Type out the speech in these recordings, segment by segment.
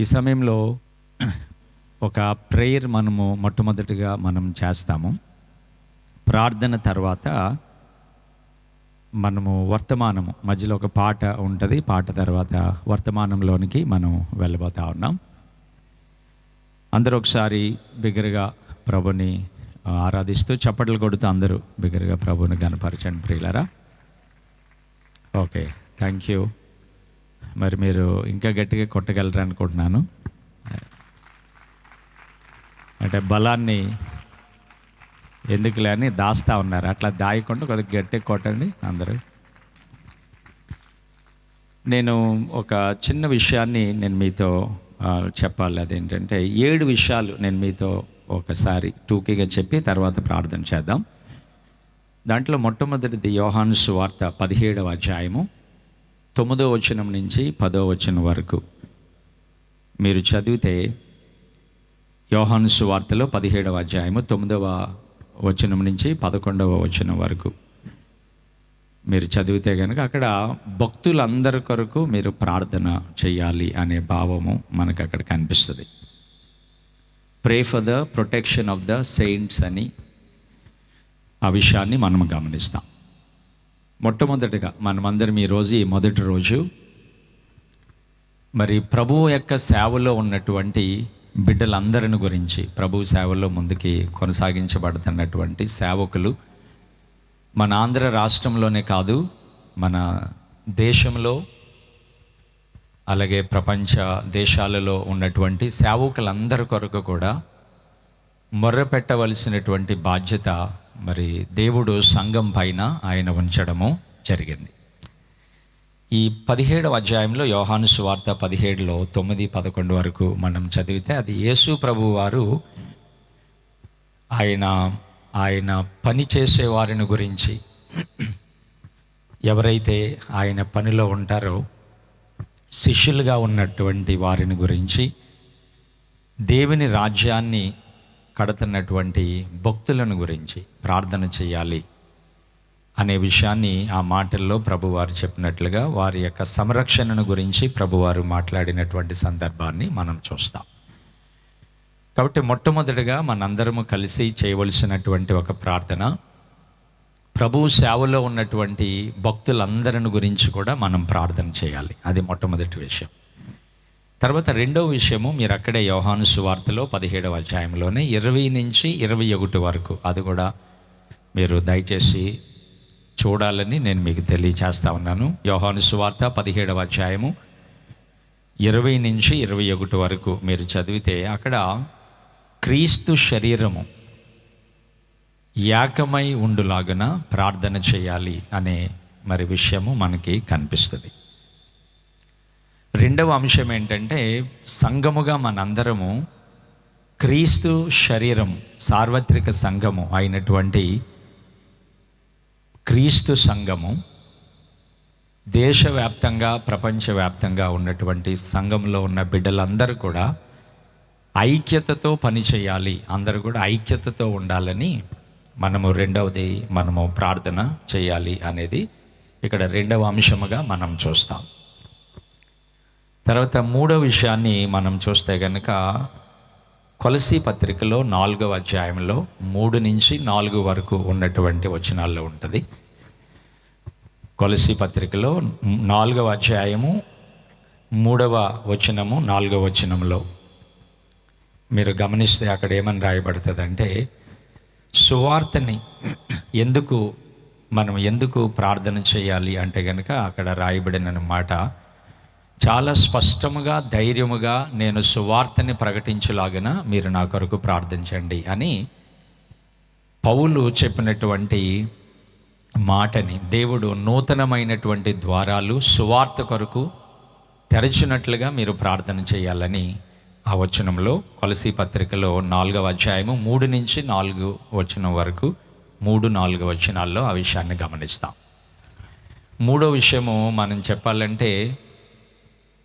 ఈ సమయంలో ఒక ప్రేయర్ మనము మొట్టమొదటిగా మనం చేస్తాము. ప్రార్థన తర్వాత మనము వర్తమానము మధ్యలో ఒక పాట ఉంటుంది పాట తర్వాత వర్తమానంలోనికి మనం వెళ్ళబోతా ఉన్నాం. అందరూ ఒకసారి బిగ్గరగా ప్రభుని ఆరాధిస్తూ చప్పట్లు కొడుతూ అందరూ బిగ్గరగా ప్రభుని కనపరచండి ప్రియులరా. ఓకే థ్యాంక్ యూ మరి మీరు ఇంకా గట్టిగా కొట్టగలరు అనుకుంటున్నాను. అంటే బలాన్ని ఎందుకులే అని దాస్తా ఉన్నారు. అట్లా దాయకుండా కొద్దిగా గట్టిగా కొట్టండి అందరూ. నేను ఒక చిన్న విషయాన్ని నేను మీతో చెప్పాలి. అదేంటంటే ఏడు విషయాలు నేను మీతో ఒకసారి టూకీగా చెప్పి తర్వాత ప్రార్థన చేద్దాం. దాంట్లో మొట్టమొదటిది యోహాన్స్ వార్త పదిహేడవ అధ్యాయము. తొమ్మిదో వచనం నుంచి పదో వచనం వరకు మీరు చదివితే యోహాను వార్తలో పదిహేడవ అధ్యాయము తొమ్మిదవ వచనం నుంచి పదకొండవ వచనం వరకు మీరు చదివితే కనుక అక్కడ భక్తులందరి కొరకు మీరు ప్రార్థన చేయాలి అనే భావము మనకు అక్కడ కనిపిస్తుంది. Pray for the protection of the saints అని ఆ విషయాన్ని మనం గమనిస్తాం. మొట్టమొదటిగా మనమందరం ఈ రోజు ఈ మొదటి రోజు మరి ప్రభువు యొక్క సేవలో ఉన్నటువంటి బిడ్డలందరిని గురించి ప్రభు సేవలో ముందుకి కొనసాగించబడుతున్నటువంటి సేవకులు మన ఆంధ్ర రాష్ట్రంలోనే కాదు మన దేశంలో అలాగే ప్రపంచ దేశాలలో ఉన్నటువంటి సేవకులందరి కొరకు కూడా మొర్ర పెట్టవలసినటువంటి బాధ్యత మరి దేవుడు సంఘం పైన ఆయన ఉంచడము జరిగింది. ఈ పదిహేడవ అధ్యాయంలో యోహాను సువార్త పదిహేడులో తొమ్మిది పదకొండు వరకు మనం చదివితే అది యేసు ప్రభు వారు ఆయన ఆయన పని చేసేవారిని గురించి ఎవరైతే ఆయన పనిలో ఉంటారో శిష్యులుగా ఉన్నటువంటి వారిని గురించి దేవుని రాజ్యాన్ని కడుతున్నటువంటి భక్తులను గురించి ప్రార్థన చేయాలి అనే విషయాన్ని ఆ మాటల్లో ప్రభువారు చెప్పినట్లుగా వారి యొక్క సంరక్షణను గురించి ప్రభువారు మాట్లాడినటువంటి సందర్భాన్ని మనం చూస్తాం. కాబట్టి మొట్టమొదటిగా మనందరము కలిసి చేయవలసినటువంటి ఒక ప్రార్థన ప్రభు సేవలో ఉన్నటువంటి భక్తులందరిని గురించి కూడా మనం ప్రార్థన చేయాలి. అది మొట్టమొదటి విషయం. తర్వాత రెండో విషయము మీరు అక్కడే యోహాను సువార్తలో పదిహేడవ అధ్యాయంలోనే ఇరవై నుంచి ఇరవై ఒకటి వరకు అది కూడా మీరు దయచేసి చూడాలని నేను మీకు తెలియచేస్తా ఉన్నాను. యోహాను సువార్త పదిహేడవ అధ్యాయము ఇరవై నుంచి ఇరవై ఒకటి వరకు మీరు చదివితే అక్కడ క్రీస్తు శరీరము ఏకమై ఉండులాగున ప్రార్థన చేయాలి అనే మరి విషయము మనకి కనిపిస్తుంది. రెండవ అంశం ఏంటంటే సంఘముగా మనందరము క్రీస్తు శరీరం సార్వత్రిక సంఘము అయినటువంటి క్రీస్తు సంఘము దేశవ్యాప్తంగా ప్రపంచవ్యాప్తంగా ఉన్నటువంటి సంఘంలో ఉన్న బిడ్డలందరూ కూడా ఐక్యతతో పని చేయాలి. అందరూ కూడా ఐక్యతతో ఉండాలని మనము రెండవది మనము ప్రార్థన చేయాలి అనేది ఇక్కడ రెండవ అంశముగా మనం చూస్తాం. తర్వాత మూడవ విషయాన్ని మనం చూస్తే కనుక కొలసి పత్రికలో నాలుగవ అధ్యాయంలో మూడు నుంచి నాలుగు వరకు ఉన్నటువంటి వచనాల్లో ఉంటుంది. కొలసి పత్రికలో నాలుగవ అధ్యాయము మూడవ వచనము నాలుగవ వచనంలో. మీరు గమనిస్తే అక్కడ ఏమని రాయబడుతుందంటే సువార్తని ఎందుకు మనం ఎందుకు ప్రార్థన చేయాలి అంటే కనుక అక్కడ రాయబడిన మాట చాలా స్పష్టముగా ధైర్యముగా నేను సువార్తని ప్రకటించులాగిన మీరు నా కొరకు ప్రార్థించండి అని పౌలు చెప్పినటువంటి మాటని దేవుడు నూతనమైనటువంటి ద్వారాలు సువార్త కొరకు తెరచినట్లుగా మీరు ప్రార్థన చేయాలని ఆ వచనంలో కొలసీ పత్రికలో నాలుగవ అధ్యాయము మూడు నుంచి నాలుగు వచనం వరకు మూడు నాలుగు వచనాల్లో ఆ విషయాన్ని గమనిస్తాం. మూడో విషయము మనం చెప్పాలంటే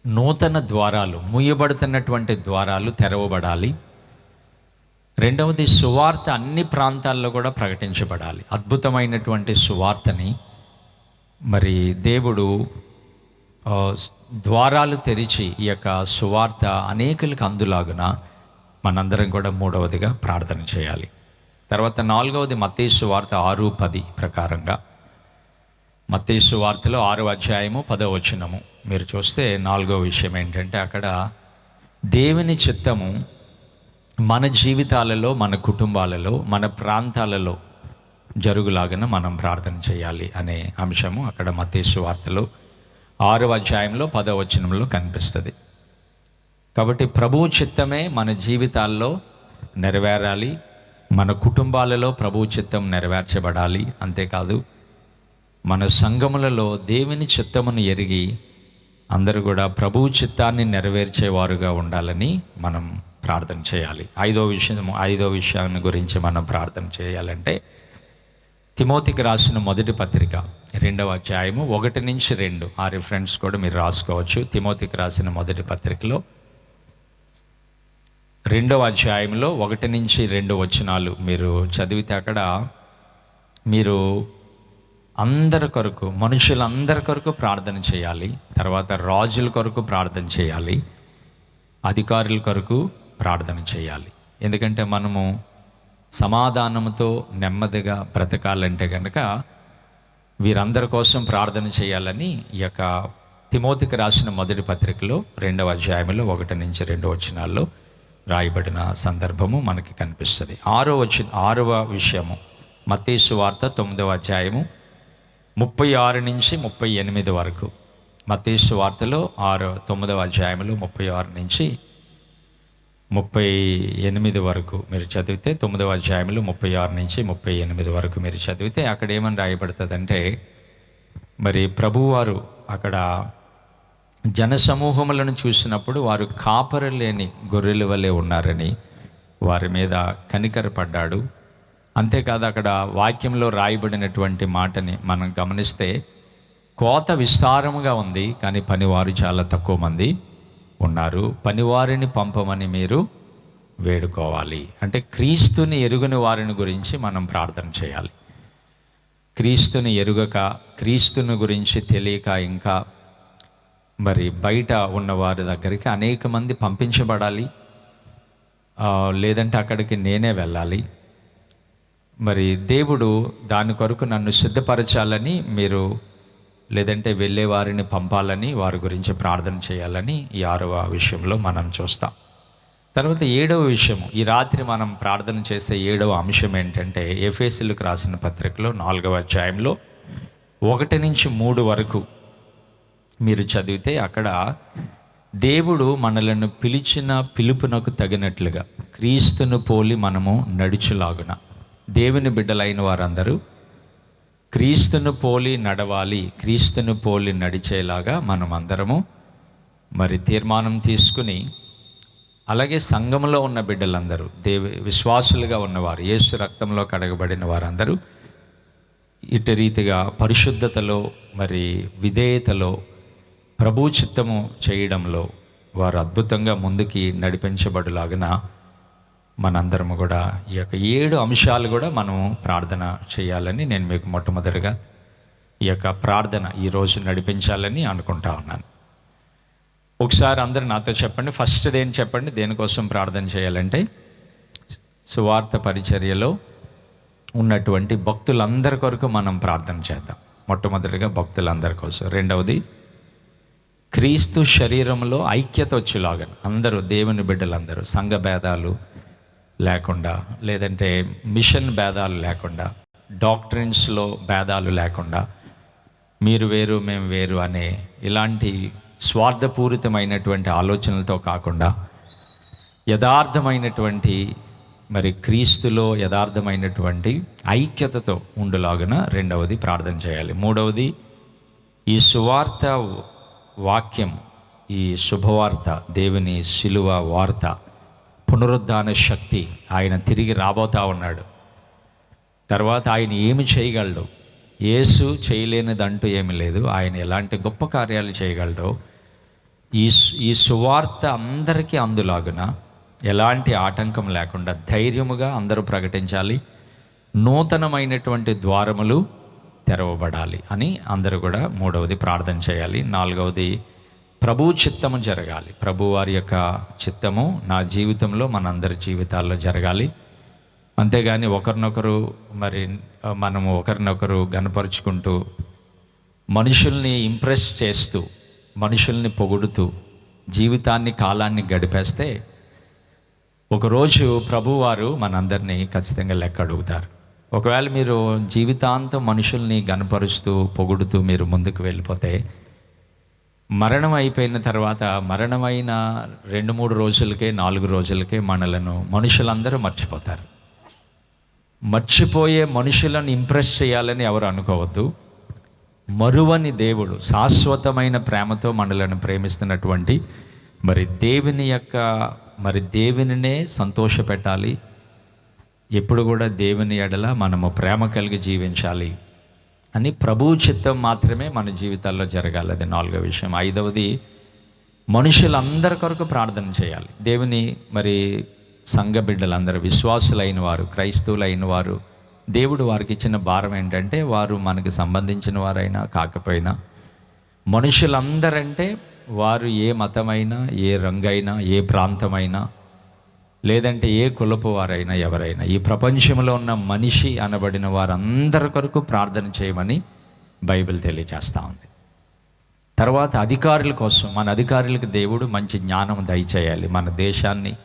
నూతన ద్వారాలు ముయ్యబడుతున్నటువంటి ద్వారాలు తెరవబడాలి. రెండవది సువార్త అన్ని ప్రాంతాల్లో కూడా ప్రకటించబడాలి. అద్భుతమైనటువంటి సువార్తని మరి దేవుడు ద్వారాలు తెరిచి ఈ యొక్క సువార్త అనేకులకు అందులాగున మనందరం కూడా మూడవదిగా ప్రార్థన చేయాలి. తర్వాత నాలుగవది మతేసు వార్త ఆరు పది ప్రకారంగా. మతేసు వార్తలో ఆరు అధ్యాయము పదవచనము మీరు చూస్తే నాలుగో విషయం ఏంటంటే అక్కడ దేవుని చిత్తము మన జీవితాలలో మన కుటుంబాలలో మన ప్రాంతాలలో జరుగులాగన మనం ప్రార్థన చేయాలి అనే అంశము అక్కడ మతేసు వార్తలో ఆరో అధ్యాయంలో పదవచనంలో కనిపిస్తుంది. కాబట్టి ప్రభువు చిత్తమే మన జీవితాల్లో నెరవేరాలి మన కుటుంబాలలో ప్రభువు చిత్తం నెరవేర్చబడాలి అంతేకాదు మన సంఘములలో దేవుని చిత్తమును ఎరిగి అందరూ కూడా ప్రభువు చిత్తాన్ని నెరవేర్చేవారుగా ఉండాలని మనం ప్రార్థన చేయాలి. ఐదో విషయం ఐదో విషయాన్ని గురించి మనం ప్రార్థన చేయాలంటే తిమోతికి రాసిన మొదటి పత్రిక రెండవ అధ్యాయము ఒకటి నుంచి రెండు. ఆ రిఫరెన్స్ కూడా మీరు రాసుకోవచ్చు. తిమోతికి రాసిన మొదటి పత్రికలో రెండవ అధ్యాయంలో ఒకటి నుంచి రెండు వచనాలు మీరు చదివితే అక్కడ మీరు అందరి కొరకు మనుషులందరి కొరకు ప్రార్థన చేయాలి తర్వాత రాజుల కొరకు ప్రార్థన చేయాలి అధికారుల కొరకు ప్రార్థన చేయాలి. ఎందుకంటే మనము సమాధానంతో నెమ్మదిగా బ్రతకాలంటే కనుక వీరందరి కోసం ప్రార్థన చేయాలని ఈ యొక్క తిమోతికి రాసిన మొదటి పత్రికలో రెండవ అధ్యాయంలో ఒకటి నుంచి రెండు వచనాల్లో రాయబడిన సందర్భము మనకి కనిపిస్తుంది. ఆరో వచ్చిన ఆరవ విషయము మత్తేసు వార్త తొమ్మిదవ అధ్యాయము ముప్పై ఆరు నుంచి ముప్పై ఎనిమిది వరకు. మతేసు వార్తలో ఆరు తొమ్మిదవ అధ్యాయంలో ముప్పై ఆరు నుంచి ముప్పై ఎనిమిది వరకు మీరు చదివితే తొమ్మిదవ అధ్యాయంలో ముప్పై ఆరు నుంచి ముప్పై ఎనిమిది వరకు మీరు చదివితే అక్కడ ఏమని రాయబడుతుందంటే మరి ప్రభువారు అక్కడ జనసమూహములను చూసినప్పుడు వారు కాపరలేని గొర్రెల వలె ఉన్నారని వారి మీద కనికరపడ్డాడు. అంతేకాదు అక్కడ వాక్యంలో రాయబడినటువంటి మాటని మనం గమనిస్తే కోత విస్తారముగా ఉంది కానీ పనివారు చాలా తక్కువ మంది ఉన్నారు. పనివారిని పంపమని మీరు వేడుకోవాలి. అంటే క్రీస్తుని ఎరుగని వారిని గురించి మనం ప్రార్థన చేయాలి. క్రీస్తుని ఎరుగక క్రీస్తుని గురించి తెలియక ఇంకా మరి బయట ఉన్నవారి దగ్గరికి అనేక మంది పంపించబడాలి. లేదంటే అక్కడికి నేనే వెళ్ళాలి. మరి దేవుడు దాని కొరకు నన్ను సిద్ధపరచాలని మీరు లేదంటే వెళ్ళే వారిని పంపాలని వారి గురించి ప్రార్థన చేయాలని ఈ ఆరవ విషయంలో మనం చూస్తాం. తర్వాత ఏడవ విషయము ఈ రాత్రి మనం ప్రార్థన చేసే ఏడవ అంశం ఏంటంటే ఎఫ్ఎస్సీలకు రాసిన పత్రికలో నాలుగవ అధ్యాయంలో ఒకటి నుంచి మూడు వరకు మీరు చదివితే అక్కడ దేవుడు మనలను పిలిచిన పిలుపునకు తగినట్లుగా క్రీస్తును పోలి మనము నడుచులాగున దేవుని బిడ్డలైన వారందరూ క్రీస్తును పోలి నడవాలి క్రీస్తును పోలి నడిచేలాగా మనం అందరము మరి తీర్మానం తీసుకుని అలాగే సంఘంలో ఉన్న బిడ్డలందరూ దేవి విశ్వాసులుగా ఉన్నవారు యేసు రక్తంలో కడగబడిన వారందరూ ఇటు రీతిగా పరిశుద్ధతలో మరి విధేయతలో ప్రభు చిత్తము చేయడంలో వారు అద్భుతంగా ముందుకి నడిపించబడులాగన మనందరము కూడా ఈ యొక్క ఏడు అంశాలు కూడా మనం ప్రార్థన చేయాలని నేను మీకు మొట్టమొదటిగా ఈ యొక్క ప్రార్థన ఈరోజు నడిపించాలని అనుకుంటా ఉన్నాను. ఒకసారి అందరు నాతో చెప్పండి. ఫస్ట్ దేని చెప్పండి? దేనికోసం ప్రార్థన చేయాలంటే సువార్త పరిచర్యలో ఉన్నటువంటి భక్తులందరి కొరకు మనం ప్రార్థన చేద్దాం. మొట్టమొదటిగా భక్తులందరి కోసం. రెండవది క్రీస్తు శరీరంలో ఐక్యత వచ్చేలాగా అందరూ దేవుని బిడ్డలందరూ సంఘ భేదాలు లేకుండా లేదంటే మిషన్ భేదాలు లేకుండా డాక్టరిన్స్లో భేదాలు లేకుండా మీరు వేరు మేము వేరు అనే ఇలాంటి స్వార్థపూరితమైనటువంటి ఆలోచనలతో కాకుండా యథార్థమైనటువంటి మరి క్రీస్తులో యథార్థమైనటువంటి ఐక్యతతో ఉండులాగున రెండవది ప్రార్థన చేయాలి. మూడవది ఈ సువార్త వాక్యం ఈ శుభవార్త దేవుని శిలువ వార్త పునరుద్ధాన శక్తి ఆయన తిరిగి రాబోతా ఉన్నాడు. తర్వాత ఆయన ఏమి చేయగలడు యేసు చేయలేనిదంటూ ఏమీ లేదు. ఆయన ఎలాంటి గొప్ప కార్యాలు చేయగలడో ఈ ఈ సువార్త అందరికీ అందులాగున ఎలాంటి ఆటంకం లేకుండా ధైర్యముగా అందరూ ప్రకటించాలి. నూతనమైనటువంటి ద్వారములు తెరవబడాలి అని అందరూ కూడా మూడవది ప్రార్థన చేయాలి. నాలుగవది ప్రభు చిత్తము జరగాలి. ప్రభు వారి యొక్క చిత్తము నా జీవితంలో మనందరి జీవితాల్లో జరగాలి. అంతేగాని ఒకరినొకరు మరి మనము ఒకరినొకరు గనపరుచుకుంటూ మనుషుల్ని ఇంప్రెస్ చేస్తూ మనుషుల్ని పొగుడుతూ జీవితాన్ని కాలాన్ని గడిపేస్తే ఒకరోజు ప్రభువారు మనందరినీ ఖచ్చితంగా లెక్క అడుగుతారు. ఒకవేళ మీరు జీవితాంతం మనుషుల్ని గనపరుస్తూ పొగుడుతూ మీరు ముందుకు వెళ్ళిపోతే మరణం అయిపోయిన తర్వాత మరణమైన రెండు మూడు రోజులకే నాలుగు రోజులకే మనలను మనుషులందరూ మర్చిపోతారు. మర్చిపోయే మనుషులను ఇంప్రెస్ చేయాలని ఎవరు అనుకోవద్దు. మరువని దేవుడు శాశ్వతమైన ప్రేమతో మనలను ప్రేమిస్తున్నటువంటి మరి దేవుని యొక్క మరి దేవునినే సంతోష పెట్టాలి ఎప్పుడు కూడా దేవుని ఎడల మనము ప్రేమ కలిగి జీవించాలి. అని ప్రభు చిత్తం మాత్రమే మన జీవితాల్లో జరగాలి. అది నాలుగో విషయం. ఐదవది మనుషులందరి కొరకు ప్రార్థన చేయాలి. దేవుని మరి సంఘ బిడ్డలందరూ విశ్వాసులైన వారు క్రైస్తవులైన వారు దేవుడు వారికి ఇచ్చిన భారం ఏంటంటే వారు మనకు సంబంధించిన వారైనా కాకపోయినా మనుషులందరంటే వారు ఏ మతమైనా ఏ రంగైనా ఏ ప్రాంతమైనా లేదంటే ఏ కులపు వారైనా ఎవరైనా ఈ ప్రపంచంలో ఉన్న మనిషి అనబడిన వారందరి కొరకు ప్రార్థన చేయమని బైబిల్ తెలియజేస్తూ ఉంది. తర్వాత అధికారుల కోసం మన అధికారులకు దేవుడు మంచి జ్ఞానం దయచేయాలి. మన దేశాన్ని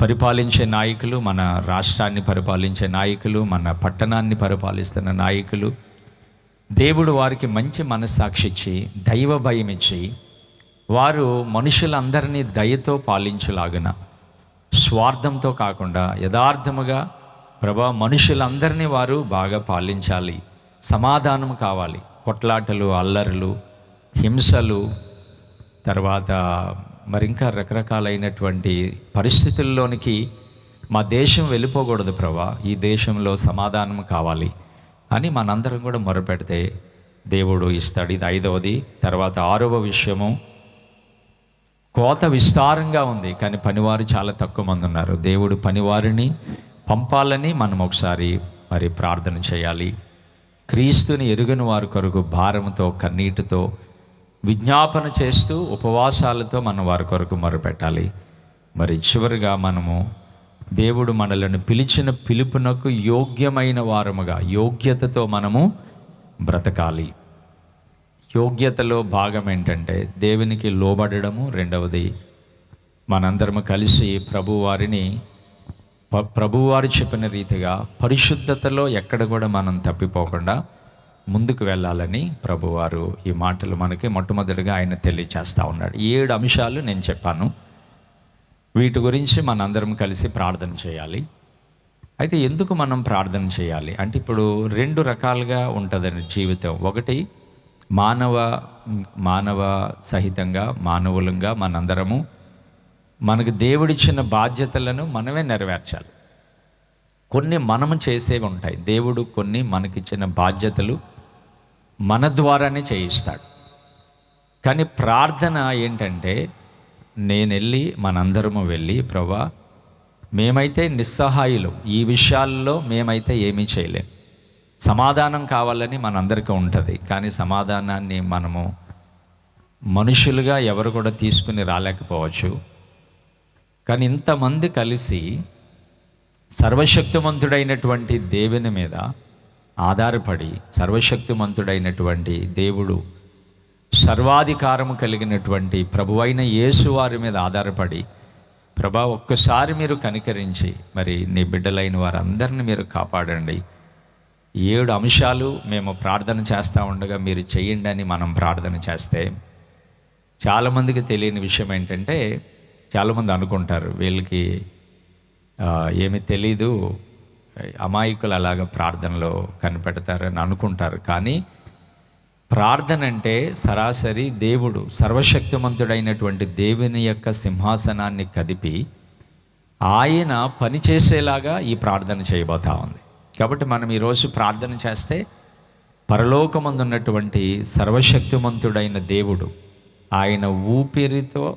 పరిపాలించే నాయకులు మన రాష్ట్రాన్ని పరిపాలించే నాయకులు మన పట్టణాన్ని పరిపాలిస్తున్న నాయకులు దేవుడు వారికి మంచి మనస్సాక్షి ఇచ్చి దైవ భయం ఇచ్చి వారు మనుషులందరినీ దయతో పాలించులాగున స్వార్థంతో కాకుండా యథార్థముగా ప్రభా మనుషులందరినీ వారు బాగా పాలించాలి. సమాధానం కావాలి. కొట్లాటలు అల్లర్లు హింసలు తర్వాత మరి ఇంకా రకరకాలైనటువంటి పరిస్థితుల్లోనికి మా దేశం వెళ్ళిపోకూడదు ప్రభా. ఈ దేశంలో సమాధానం కావాలి అని మనందరం కూడా మొరపెడితే దేవుడు ఇస్తాడు. ఇది ఐదవది. తర్వాత ఆరవ విషయము. కోత విస్తారంగా ఉంది కానీ పనివారు చాలా తక్కువ మంది ఉన్నారు. దేవుడు పనివారిని పంపాలని మనం ఒకసారి మరి ప్రార్థన చేయాలి. క్రీస్తుని ఎరుగని వారి కొరకు భారంతో కన్నీటితో విజ్ఞాపన చేస్తూ ఉపవాసాలతో మనం వారి కొరకు మొరపెట్టాలి. మరి చివరిగా మనము దేవుడు మనలను పిలిచిన పిలుపునకు యోగ్యమైన వారముగా యోగ్యతతో మనము బ్రతకాలి. యోగ్యతలో భాగం ఏంటంటే దేవునికి లోబడము రెండవది మనందరము కలిసి ప్రభువారిని ప- ప్రభువారు చెప్పిన రీతిగా పరిశుద్ధతలో ఎక్కడ కూడా మనం తప్పిపోకుండా ముందుకు వెళ్ళాలని ప్రభువారు ఈ మాటలు మనకి మొట్టమొదటిగా ఆయన తెలియచేస్తూ ఉన్నాడు. ఏడు అంశాలు నేను చెప్పాను. వీటి గురించి మనందరం కలిసి ప్రార్థన చేయాలి. అయితే ఎందుకు మనం ప్రార్థన చేయాలి? అంటే ఇప్పుడు రెండు రకాలుగా ఉంటుందని జీవితం. ఒకటి మానవ మానవ సహితంగా మానవులంగా మనందరము మనకు దేవుడిచ్చిన బాధ్యతలను మనమే నెరవేర్చాలి. కొన్ని మనము చేసేవి ఉంటాయి. దేవుడు కొన్ని మనకిచ్చిన బాధ్యతలు మన ద్వారానే చేయిస్తాడు. కానీ ప్రార్థన ఏంటంటే నేను వెళ్ళి మనందరము వెళ్ళి ప్రభా మేమైతే నిస్సహాయులు. ఈ విషయాల్లో మేమైతే ఏమీ చేయలేం. సమాధానం కావాలని మనందరికీ ఉంటుంది. కానీ సమాధానాన్ని మనము మనుషులుగా ఎవరు కూడా తీసుకుని రాలేకపోవచ్చు. కానీ ఇంతమంది కలిసి సర్వశక్తిమంతుడైనటువంటి దేవుని మీద ఆధారపడి సర్వశక్తిమంతుడైనటువంటి దేవుడు సర్వాధికారము కలిగినటువంటి ప్రభువైన యేసు వారి మీద ఆధారపడి ప్రభా ఒక్కసారి మీరు కనికరించి మరి నీ బిడ్డలైన వారందరిని మీరు కాపాడండి. ఏడు అంశాలు మేము ప్రార్థన చేస్తూ ఉండగా మీరు చేయండి అని మనం ప్రార్థన చేస్తే చాలామందికి తెలియని విషయం ఏంటంటే చాలామంది అనుకుంటారు వీళ్ళకి ఏమి ఏమీ తెలీదు అమాయకులు అలాగ ప్రార్థనలో కనిపెడతారని అనుకుంటారు. కానీ ప్రార్థన అంటే సరాసరి దేవుడు సర్వశక్తిమంతుడైనటువంటి దేవుని యొక్క సింహాసనాన్ని కదిపి ఆయన పని చేసేలాగా ఈ ప్రార్థన చేయబోతా ఉంది. కాబట్టి మనం ఈరోజు ప్రార్థన చేస్తే పరలోకమందు ఉన్నటువంటి సర్వశక్తిమంతుడైన దేవుడు ఆయన ఊపిరితో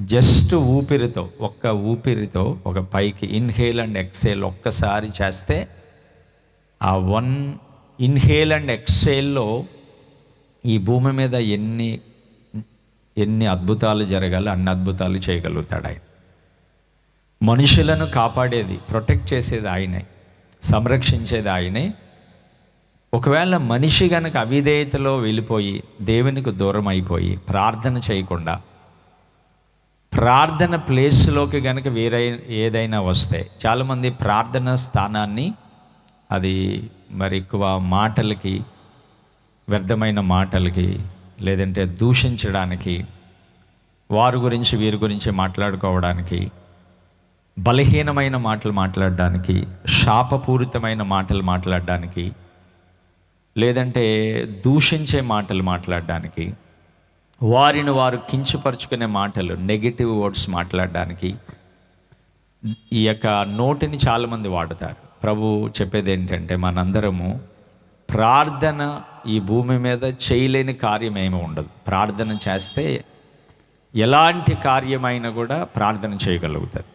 జస్ట్ ఊపిరితో ఒక్క ఊపిరితో ఒక పైకి ఇన్హేల్ అండ్ ఎక్సేల్ ఒక్కసారి చేస్తే ఆ వన్ ఇన్హేల్ అండ్ ఎక్సేల్లో ఈ భూమి మీద ఎన్ని ఎన్ని అద్భుతాలు జరగాలి అన్ని అద్భుతాలు చేయగలుగుతాడు ఆయన. మనుషులను కాపాడేది ప్రొటెక్ట్ చేసేది ఆయనే. సంరక్షించేది ఆయనే. ఒకవేళ మనిషి గనక అవిధేయతలో వెళ్ళిపోయి దేవునికి దూరం అయిపోయి ప్రార్థన చేయకుండా ప్రార్థన ప్లేస్లోకి గనక వేరే ఏదైనా వస్తే చాలామంది ప్రార్థన స్థానాన్ని అది మరి ఎక్కువ మాటలకి వ్యర్థమైన మాటలకి లేదంటే దూషించడానికి వారి గురించి వీరి గురించి మాట్లాడుకోవడానికి బలహీనమైన మాటలు మాట్లాడడానికి శాపపూరితమైన మాటలు మాట్లాడడానికి లేదంటే దూషించే మాటలు మాట్లాడడానికి వారిని వారు కించపరుచుకునే మాటలు నెగిటివ్ వర్డ్స్ మాట్లాడడానికి ఈ యొక్క నోటిని చాలామంది వాడతారు. ప్రభు చెప్పేది ఏంటంటే మనందరము ప్రార్థన ఈ భూమి మీద చేయలేని కార్యం ఏమి ఉండదు. ప్రార్థన చేస్తే ఎలాంటి కార్యమైనా కూడా ప్రార్థన చేయగలుగుతుంది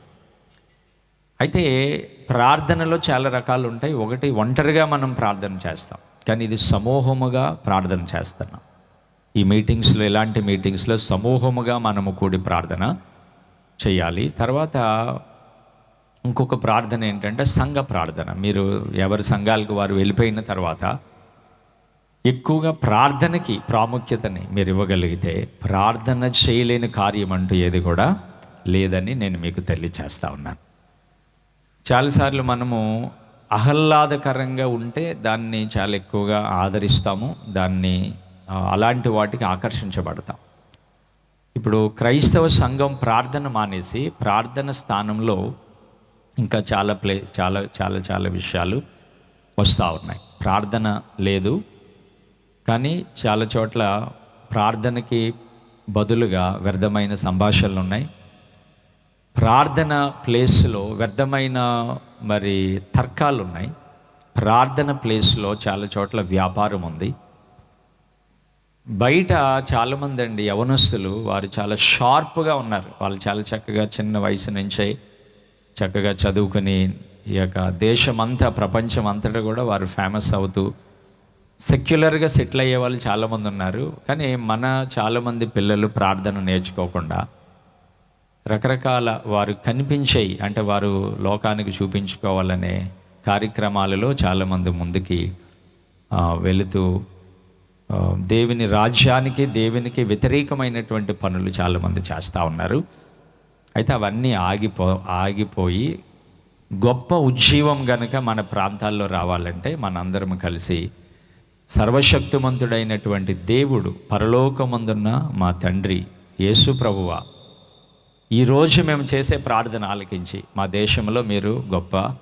అయితే ప్రార్థనలో చాలా రకాలు ఉంటాయి. ఒకటి ఒంటరిగా మనం ప్రార్థన చేస్తాం. కానీ ఇది సమూహముగా ప్రార్థన చేస్తున్నాం ఈ మీటింగ్స్లో ఇలాంటి మీటింగ్స్లో సమూహముగా మనము కూడి ప్రార్థన చేయాలి. తర్వాత ఇంకొక ప్రార్థన ఏంటంటే సంఘ ప్రార్థన. మీరు ఎవరి సంఘాలకు వారు వెళ్ళిపోయిన తర్వాత ఎక్కువగా ప్రార్థనకి ప్రాముఖ్యతని మీరు ఇవ్వగలిగితే ప్రార్థన చేయలేని కార్యం అంటూ ఏది కూడా లేదని నేను మీకు తెలియచేస్తా ఉన్నాను. చాలాసార్లు మనము ఆహ్లాదకరంగా ఉంటే దాన్ని చాలా ఎక్కువగా ఆదరిస్తాము. దాన్ని అలాంటి వాటికి ఆకర్షించబడతాం. ఇప్పుడు క్రైస్తవ సంఘం ప్రార్థన మానేసి ప్రార్థన స్థానంలో ఇంకా చాలా ప్లే చాలా చాలా చాలా విషయాలు వస్తూ ఉన్నాయి. ప్రార్థన లేదు కానీ చాలా చోట్ల ప్రార్థనకి బదులుగా వ్యర్థమైన సంభాషణలు ఉన్నాయి. ప్రార్థన ప్లేస్లో వ్యర్థమైన మరి తర్కాలు ఉన్నాయి ప్రార్థన ప్లేస్లో చాలా చోట్ల వ్యాపారం ఉంది. బయట చాలామంది అండి యవనస్తులు వారు చాలా షార్ప్గా ఉన్నారు. వాళ్ళు చాలా చక్కగా చిన్న వయసు నుంచే చక్కగా చదువుకుని ఈ యొక్క దేశమంతా ప్రపంచం అంతటా కూడా వారు ఫేమస్ అవుతూ సెక్యులర్గా సెటిల్ అయ్యే వాళ్ళు చాలామంది ఉన్నారు. కానీ మన చాలామంది పిల్లలు ప్రార్థన నేర్చుకోకుండా రకరకాల వారు కనిపించేయి అంటే వారు లోకానికి చూపించుకోవాలనే కార్యక్రమాలలో చాలామంది ముందుకి వెళుతూ దేవుని రాజ్యానికి దేవునికి వ్యతిరేకమైనటువంటి పనులు చాలామంది చేస్తూ ఉన్నారు. అయితే అవన్నీ ఆగిపో ఆగిపోయి గొప్ప ఉజ్జీవం గనుక మన ప్రాంతాల్లో రావాలంటే మనందరం కలిసి సర్వశక్తిమంతుడైనటువంటి దేవుడు పరలోకమందున్న మా తండ్రి యేసు ప్రభువా ఈరోజు మేము చేసే ప్రార్థన ఆలకించి మా దేశంలో మీరు గొప్ప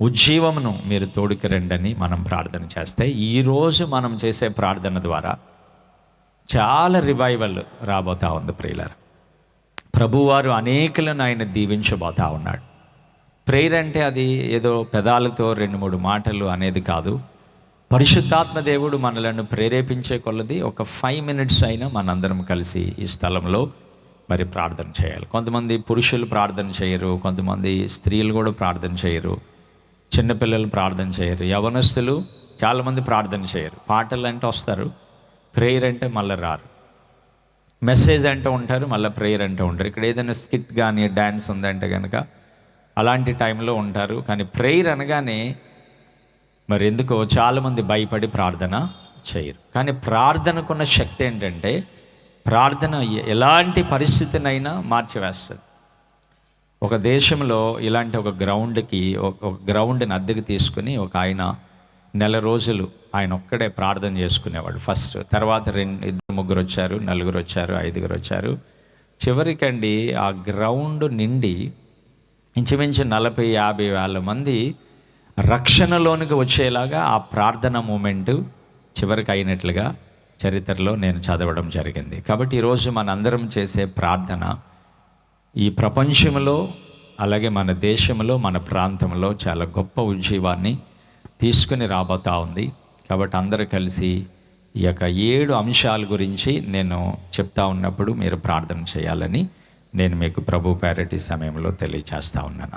ఉజ్జీవమును మీరు తోడుకు రండని మనం ప్రార్థన చేస్తే ఈరోజు మనం చేసే ప్రార్థన ద్వారా చాలా రివైవల్ రాబోతా ఉంది ప్రియులారా. ప్రభువారు అనేకులను ఆయన దీవించబోతా ఉన్నాడు. ప్రేయర్ అంటే అది ఏదో పెదాలతో రెండు మూడు మాటలు అనేది కాదు. పరిశుద్ధాత్మ దేవుడు మనలను ప్రేరేపించే కొలది ఒక ఫైవ్ మినిట్స్ అయినా మనందరం కలిసి ఈ స్థలంలో మరి ప్రార్థన చేయాలి. కొంతమంది పురుషులు ప్రార్థన చేయరు కొంతమంది స్త్రీలు కూడా ప్రార్థన చేయరు చిన్నపిల్లలు ప్రార్థన చేయరు యవనస్తులు చాలామంది ప్రార్థన చేయరు. పాటలు అంటే వస్తారు ప్రేయర్ అంటే మళ్ళీ రారు. మెసేజ్ అంటే ఉంటారు మళ్ళీ ప్రేయర్ అంటే ఉంటారు. ఇక్కడ ఏదైనా స్కిట్ కానీ డ్యాన్స్ ఉందంటే కనుక అలాంటి టైంలో ఉంటారు. కానీ ప్రేయర్ అనగానే మరి ఎందుకో చాలామంది భయపడి ప్రార్థన చేయరు. కానీ ప్రార్థనకున్న శక్తి ఏంటంటే ప్రార్థన ఎలాంటి పరిస్థితినైనా మార్చివేస్తుంది. ఒక దేశంలో ఇలాంటి ఒక గ్రౌండ్కి ఒక ఒక గ్రౌండ్ని అద్దెకు తీసుకుని ఒక ఆయన నెల రోజులు ఆయన ఒక్కడే ప్రార్థన చేసుకునేవాడు. ఫస్ట్ తర్వాత రెండు ఇద్దరు ముగ్గురు వచ్చారు నలుగురు వచ్చారు ఐదుగురు వచ్చారు. చివరికండి ఆ గ్రౌండ్ నిండి ఇంచుమించు నలభై యాభై వేల మంది రక్షణలోనికి వచ్చేలాగా ఆ ప్రార్థన మూమెంట్ చివరికి అయినట్లుగా చరిత్రలో నేను చదవడం జరిగింది. కాబట్టి ఈరోజు మనందరం చేసే ప్రార్థన ఈ ప్రపంచంలో అలాగే మన దేశంలో మన ప్రాంతంలో చాలా గొప్ప ఉజ్జీవాన్ని తీసుకుని రాబోతా ఉంది. కాబట్టి అందరూ కలిసి ఈ యొక్క ఏడు అంశాల గురించి నేను చెప్తా ఉన్నప్పుడు మీరు ప్రార్థన చేయాలని నేను మీకు ప్రభు ప్యారిటీ సమయంలో తెలియచేస్తా ఉన్నాను.